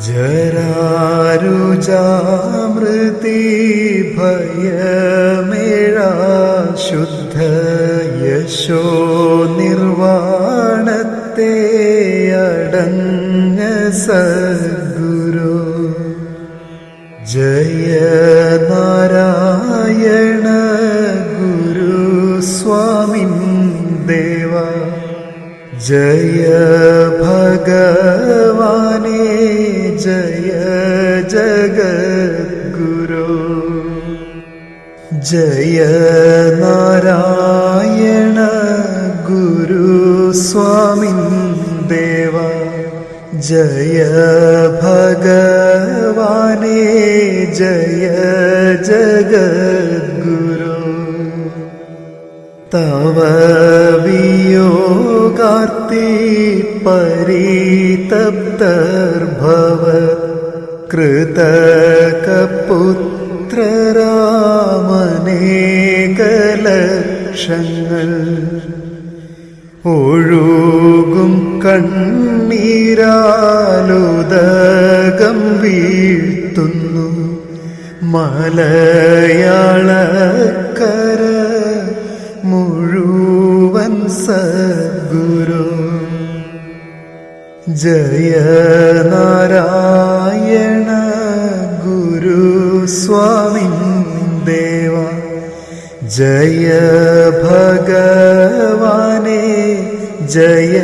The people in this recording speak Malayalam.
ജരാരുജാമൃതി ഭയമേഴാ ശുദ്ധ യശോ നിർവാണത്തെ അടങ്ങ സദ്ഗുരു. ജയ നാരായണ ഗുരു സ്വാമിൻ ദേവ. ജയ ഭഗവാനേ ജയ ജഗദ്ഗുരു ജയ നാരായണ ഗുരു സ്വാമിൻ ദേവ ജയ ഭഗവാനേ ജയ ജഗദ്ഗുരു തവ പരിതപ്തർഭവ കൃതകപുത്രരാമനേകലക്ഷങ്ങൾ ഒഴുകും കണ്ണീരാലുദകം വീഴ്ത്തുന്നു മലയാളക്കര മുഴുവൻ സദ്ഗുരു ജയ നാരായണ ഗുരു സ്വാമിൻ ദേവ ജയ ഭഗവാനേ ജയ